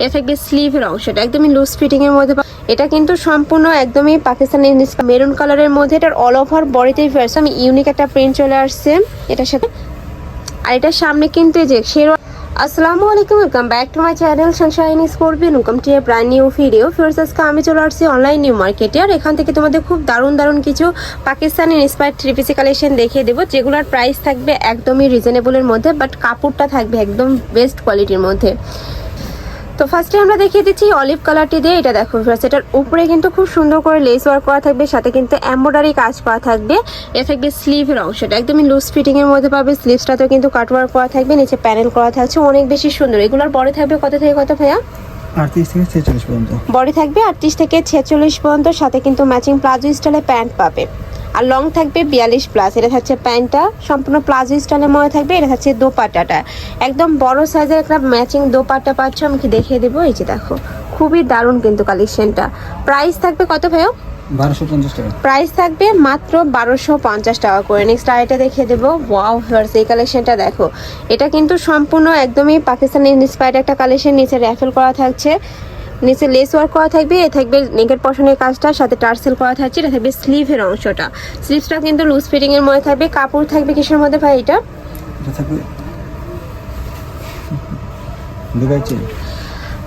এটা থাকবে স্লিভের অংশটা, একদমই লুজ ফিটিং এর মধ্যে এটা কিন্তু সম্পূর্ণ একদমই পাকিস্তানি মেরুন কালারের মধ্যে, এটার অল ওভার ফেরছে আমি ইউনিক একটা প্রিন্ট চলে আসছে এটার সাথে। আর এটার সামনে কিন্তু যে শেরওয়া আসসালামু আলাইকুম welcome back to my channel sunshine scorpion welcome to a brand new video ফিরস আজকে আমি চলে আসছি অনলাইন নিউ মার্কেটে আর এখান থেকে তোমাদের খুব দারুণ দারুণ কিছু পাকিস্তানি ইন্সপায়ার থ্রি কালেকশন দেখিয়ে দেবো, যেগুলোর প্রাইস থাকবে একদমই রিজনেবলের মধ্যে বাট কাপড়টা থাকবে একদম বেস্ট কোয়ালিটির মধ্যে। তো ফার্স্টে আমরা দেখিয়ে দিচ্ছি অলিভ কালারটি দিয়ে এটা দেখো ভিউয়ার্স এটার উপরে কিন্তু খুব সুন্দর করে লেস ওয়ার্ক করা থাকবে সাথে কিন্তু এমব্রয়ডারি কাজ করা থাকবে। এটা থাকবে স্লিভের অংশটা একদমই লুজ ফিটিংয়ের মধ্যে পাবে স্লিভসটাতেও কিন্তু কাট ওয়ার্ক করা থাকবে নিচে প্যানেল করা থাকছে অনেক বেশি সুন্দর। এগুলোর পরে থাকবে কত থেকে কত ভাইয়া? আটত্রিশ থেকে ছেচল্লিশ পর্যন্ত। বডি থাকবে আটত্রিশ থেকে ছেচল্লিশ পর্যন্ত সাথে কিন্তু ম্যাচিং প্লাজো স্টাইলে প্যান্ট পাবে। আর লং থাকবে বিয়াল্লিশ প্লাস এটা থাকছে প্যান্টটা সম্পূর্ণ প্লাজো স্টাইলের মধ্যে থাকবে এটা থাকছে দোপাট্টাটা। একদম বড় সাইজের একটা ম্যাচিং দোপাট্টা পাচ্ছ আমি কি দেখিয়ে দেবো? এই যে দেখো খুবই দারুণ কিন্তু কালেকশনটা প্রাইস থাকবে কত ভাইও প্রাইস থাকবে মাত্র বারোশো পঞ্চাশ টাকা করে। নেক্সট আরেকটা দেখিয়ে দেবো। ওয়াও ভিউয়ার্স এই কালেকশনটা দেখো। এটা কিন্তু সম্পূর্ণ একদমই পাকিস্তানি ইন্সপায়ার্ড একটা কালেকশন নিচে র্যাফেল করা থাকছে। নিচে লেস ওয়ার্ক করা থাকবে, এ থাকবে নেকের পশনের কাজটা, সাথে টার্সেল করা থাকছে, এটা থাকবে স্লিভের অংশটা। স্লিভসটা কিন্তু লুজ ফিটিং এর মধ্যে থাকবে, কাপড় থাকবে কিসের মধ্যে ভাই এটা? থাকবে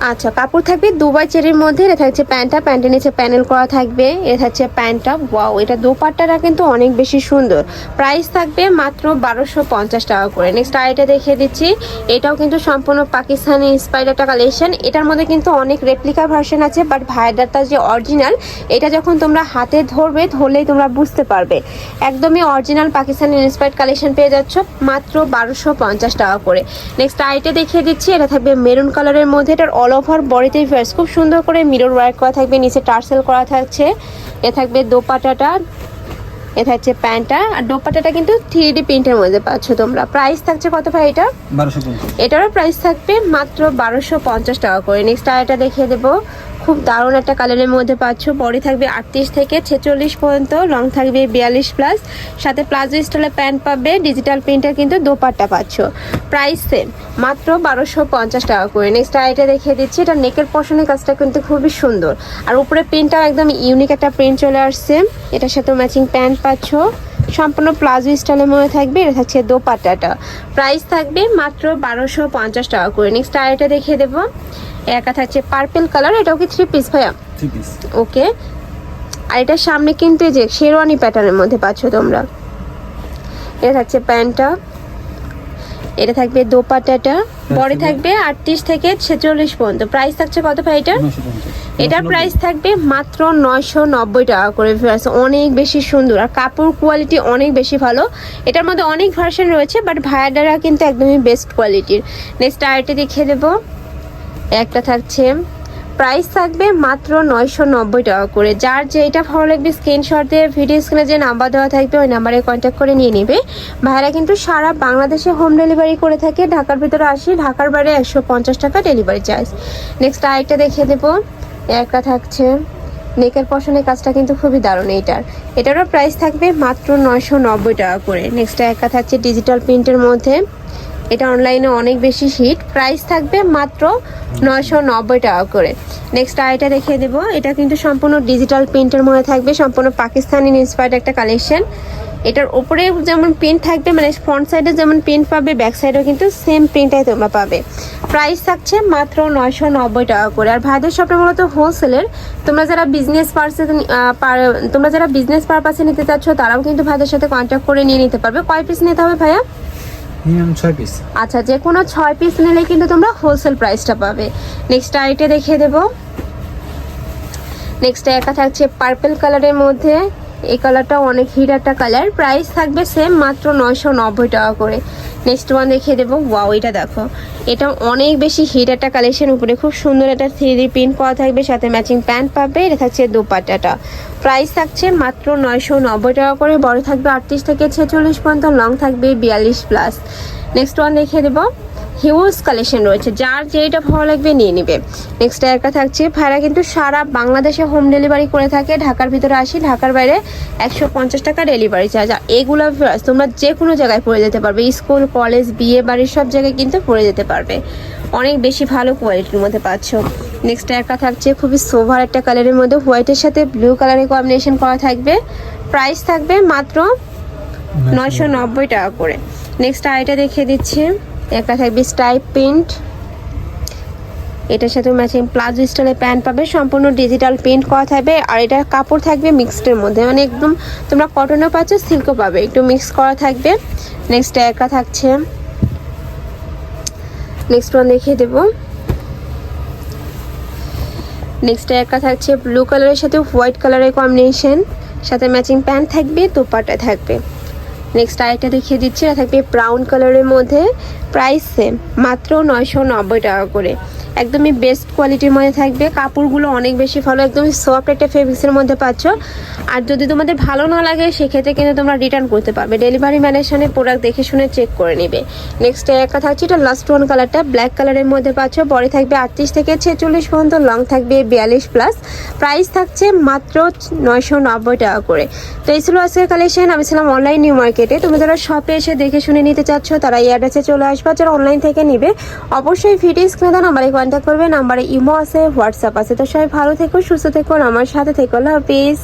আচ্ছা কাপড় থাকবে দুবাই চেরির মধ্যে, এটা থাকছে প্যান্টটা প্যান্টের নিচে প্যানেল করা থাকবে, এটা থাকছে প্যান্টটা, ওয়াও, এটা দোপাট্টাটা কিন্তু অনেক বেশি সুন্দর। প্রাইস থাকবে মাত্র বারোশো পঞ্চাশ টাকা করে। নেক্সট আইটা দেখিয়ে দিচ্ছি, এটাও কিন্তু সম্পূর্ণ পাকিস্তানি ইন্সপায়ার্ড একটা কালেকশন এটার মধ্যে কিন্তু অনেক রেপ্লিকা ভার্সন আছে বাট ভাইডারটা যে অরিজিনাল এটা যখন তোমরা হাতে ধরবে, ধরলেই তোমরা বুঝতে পারবে। একদমই অরিজিনাল পাকিস্তানি ইন্সপায়ার্ড কালেকশন পেয়ে যাচ্ছ, মাত্র বারোশো পঞ্চাশ টাকা করে। নেক্সট আইটা দেখিয়ে দিচ্ছি, এটা থাকবে মেরুন কালারের মধ্যে, এটার অল ওভার বডিতে ফেস, খুব সুন্দর করে মিরর ওয়ার্ক করা থাকবে, নিচে টার্সেল করা থাকছে, এ থাকবে দোপাটাটা। এ থাকছে প্যান্টটা। আর দোপাটাটা কিন্তু থ্রি ডি প্রিন্টের মধ্যে পাচ্ছ তোমরা। প্রাইস থাকছে কত ভাই এটা? এটারও প্রাইস থাকবে মাত্র বারোশো পঞ্চাশ টাকা করে। নেক্সট আরেকটা দেখিয়ে দেবো। খুব দারুণ একটা কালারের মধ্যে পাচ্ছ। বডি থাকবে আটত্রিশ থেকে ছেচল্লিশ পর্যন্ত লং থাকবে বিয়াল্লিশ প্লাস সাথে প্লাজো স্টাইলের প্যান্ট পাবে ডিজিটাল প্রিন্টার কিন্তু দোপাট্টা পাচ্ছ। প্রাইস সেম মাত্র বারোশো পঞ্চাশ টাকা করে। নেক্সট আইটা দেখিয়ে দিচ্ছি। এটা নেকের পশনের কাজটা কিন্তু খুবই সুন্দর। আর উপরে প্রিন্টটাও একদম ইউনিক একটা প্রিন্ট চলে আসছে। এটার সাথে ম্যাচিং প্যান্ট পাচ্ছ। সম্পূর্ণ প্লাজো স্টাইলের মধ্যে থাকবে এটা থাকছে দোপাট্টাটা। প্রাইস থাকবে মাত্র বারোশো পঞ্চাশ টাকা করে। নেক্সট আরেকটা দেখিয়ে দেবো। একা থাকছে পার্পেল কালার এটাও কি থ্রি পিস ভাইয়া? ওকে আর এটার সামনে কিন্তু এই যে শেরওয়ানি প্যাটার্নের মধ্যে পাচ্ছ তোমরা। এটা থাকছে প্যান্টটা। এটা থাকবে দোপাট্টাটা। বডি থাকবে আটত্রিশ থেকে ছেচল্লিশ পর্যন্ত। প্রাইস থাকছে কত ভাই এটা এটার প্রাইস থাকবে মাত্র নয়শো নব্বই টাকা করে। অনেক বেশি সুন্দর। আর কাপড় কোয়ালিটি অনেক বেশি ভালো। এটার মধ্যে অনেক ভার্সন রয়েছে বাট ভায়াডারা কিন্তু একদমই বেস্ট কোয়ালিটির নেক্সট আরেকটি দেখিয়ে দেবো। একটা থাকছে। প্রাইস থাকবে মাত্র নয়শো নব্বই টাকা করে। যার যেটা ভালো লাগবে স্ক্রিনশট দিয়ে ভিডিও স্ক্রিনে যে নাম্বার দেওয়া থাকবে ওই নাম্বারে কন্ট্যাক্ট করে নিয়ে নেবে। ভাইরা কিন্তু সারা বাংলাদেশে হোম ডেলিভারি করে থাকে। ঢাকার ভিতরে আসি ঢাকার বাইরে একশো পঞ্চাশ টাকা ডেলিভারি চার্জ নেক্সট আরেকটা দেখিয়ে দেবো। একটা থাকছে। নেকের পশনের কাজটা কিন্তু খুবই দারুণ এইটার। এটারও প্রাইস থাকবে মাত্র নয়শো নব্বই টাকা করে। নেক্সট একটা থাকছে ডিজিটাল প্রিন্টের মধ্যে। এটা অনলাইনে অনেক বেশি হিট প্রাইস থাকবে মাত্র নয়শো নব্বই টাকা করে। নেক্সট আইটা দেখিয়ে দেবো। এটা কিন্তু সম্পূর্ণ ডিজিটাল প্রিন্টের মধ্যে থাকবে। সম্পূর্ণ পাকিস্তানি ইন্সপায়ার্ড একটা কালেকশন এটার উপরে যেমন প্রিন্ট থাকবে মানে ফ্রন্ট সাইডে যেমন প্রিন্ট পাবে ব্যাক সাইডেও কিন্তু সেম প্রিন্টটাই তোমরা পাবে। প্রাইস থাকছে মাত্র নয়শো নব্বই টাকা করে। আর ভাইদের শপটা মূলত হোলসেলের তোমরা যারা বিজনেস পার্সে তোমরা যারা বিজনেস পারপাসে নিতে চাচ্ছ তারাও কিন্তু ভাইদের সাথে কন্ট্যাক্ট করে নিয়ে নিতে পারবে। কয় পিস নিতে হবে ভাইয়া? ছয় পিস আচ্ছা যে কোনো ছয় পিস নিলে কিন্তু তোমরা হোলসেল প্রাইসটা পাবে। নেক্সট আইটে দেখিয়ে দেবো। নেক্সট একা থাকছে পার্পেল কালারের মধ্যে। এই কালারটা অনেক হিট একটা কালার প্রাইস থাকবে সেম মাত্র নয়শো নব্বই টাকা করে। নেক্সট ওয়ান দেখিয়ে দেবো। ওয়াও এটা দেখো। এটা অনেক বেশি হিট একটা কালেকশন উপরে খুব সুন্দর একটা থ্রি ডি প্রিন্ট পাওয়া থাকবে, সাথে ম্যাচিং প্যান্ট পাবে। এটা থাকছে দোপাট্টাটা। প্রাইস থাকছে মাত্র নয়শো নব্বই টাকা করে। বড় থাকবে আটত্রিশ থেকে ছেচল্লিশ পর্যন্ত লং থাকবে বিয়াল্লিশ প্লাস নেক্সট ওয়ান দেখিয়ে দেবো। হিউজ কালেকশন রয়েছে। যার যেটা ভালো লাগবে নিয়ে নিবে। নেক্সট একটা থাকছে ভাইরা কিন্তু সারা বাংলাদেশে হোম ডেলিভারি করে থাকে। ঢাকার ভিতরে আসি ঢাকার বাইরে একশো পঞ্চাশ টাকা ডেলিভারি চার্জ আর এগুলো তোমরা যে কোনো জায়গায় পরে যেতে পারবে। স্কুল কলেজ বিয়ে বাড়ির সব জায়গায় কিন্তু পরে যেতে পারবে। অনেক বেশি ভালো কোয়ালিটির মধ্যে পাচ্ছ। নেক্সট একটা থাকছে খুবই সোভার একটা কালারের মধ্যে হোয়াইটের সাথে ব্লু কালারের কম্বিনেশন করা থাকবে। প্রাইস থাকবে মাত্র নয়শো নব্বই টাকা করে। নেক্সট আইটা দেখিয়ে দিচ্ছি। একটা থাকবে স্টাইপ প্রিন্ট এটার সাথে ম্যাচিং প্লাজো স্টাইলের প্যান্ট পাবে। সম্পূর্ণ ডিজিটাল প্রিন্ট করা থাকবে। আর এটা কাপড় থাকবে মিক্সডের মধ্যে। মানে একদম তোমরা কটনও পাচ্ছ সিল্কও পাবে। একটু মিক্স করা থাকবে। নেক্সট একা থাকছে। নেক্সট ওয়ান দেখিয়ে দেবো। নেক্সট একটা থাকছে ব্লু কালারের সাথে হোয়াইট কালারের কম্বিনেশন সাথে ম্যাচিং প্যান্ট থাকবে দোপাটা থাকবে। নেক্সট আরেকটা দেখিয়ে দিচ্ছি। এটা থাকবে ব্রাউন কালারের মধ্যে। প্রাইস সেম মাত্র নয়শো নব্বই টাকা করে। একদমই বেস্ট কোয়ালিটির মধ্যে থাকবে। কাপড়গুলো অনেক বেশি ভালো, একদমই সফট একটা ফেব্রিক্সের মধ্যে পাচ্ছ। আর যদি তোমাদের ভালো না লাগে, সেক্ষেত্রে কিন্তু তোমরা রিটার্ন করতে পারবে। ডেলিভারি ম্যানের সামনে প্রোডাক্ট দেখে শুনে চেক করে নেবে। নেক্সট একটা থাকছে, এটা লাস্ট ওয়ান কালারটা ব্ল্যাক কালারের মধ্যে পাচ্ছ। বডি থাকবে আটত্রিশ থেকে ছেচল্লিশ পর্যন্ত লং থাকবে বিয়াল্লিশ প্লাস প্রাইস থাকছে মাত্র নয়শো নব্বই টাকা করে। তো এই ছিল আজকের কালেকশন আমি ছিলাম অনলাইন নিউ মার্কেটে তুমি যারা শপে এসে দেখে শুনে নিতে চাচ্ছ, তারা এই অ্যাড্রেসে চলে আসবে। যারা অনলাইন থেকে নিবে, অবশ্যই ভিডিও স্ক্রিনে দেওয়া নাম্বারে কন্ট্যাক্ট করবে নাম্বারে ইমো আছে, হোয়াটসঅ্যাপ আছে। তো সবাই ভালো থেকো, সুস্থ থেকো আমার সাথে থেকো। আল্লাহ হাফিজ।